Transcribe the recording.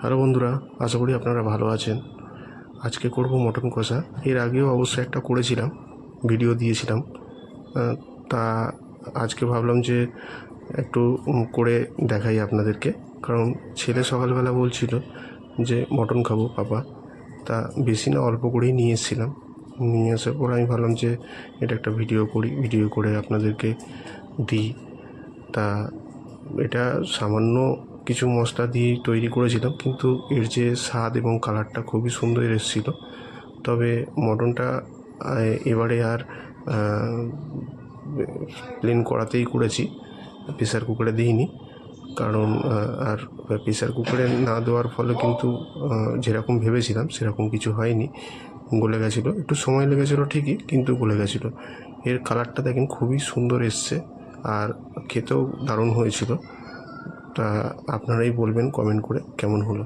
Hello বন্ধুরা, আশা করি আপনারা ভালো আছেন। আজকে করব মটন কষা। এর আগেও অবশ্য একটা করেছিলাম, ভিডিও দিয়েছিলাম। তা আজকে ভাবলাম যে একটু করে দেখাই আপনাদেরকে। কারণ ছেলে সকালবেলা বলছিল যে, মটন খাব, পাপা। তা বেশি না, অল্প করেই নিয়ে এসেছিলাম। নিয়ে আসার পর আমি ভাবলাম যে, এটা একটা ভিডিও করি, ভিডিও করে আপনাদেরকে দিই। তা এটা সামান্য কিছু মশলা দিয়ে তৈরি করেছিলাম, কিন্তু এর যে স্বাদ এবং কালারটা খুবই সুন্দর এসেছিল। তবে মটনটা এবারে আর প্লেন করাতেই করেছি। প্রেসার কুকারে দিইনি, কারণ আর প্রেশার কুকারে না দেওয়ার ফলে কিন্তু যেরকম ভেবেছিলাম সেরকম কিছু হয়নি। গলে গেছিল, একটু সময় লেগেছিলো ঠিকই, কিন্তু গলে গেছিল। এর কালারটা দেখেন খুবই সুন্দর এসছে, আর খেতেও দারুণ হয়েছিল। তা আপনারাই বলবেন কমেন্ট করে কেমন হলো।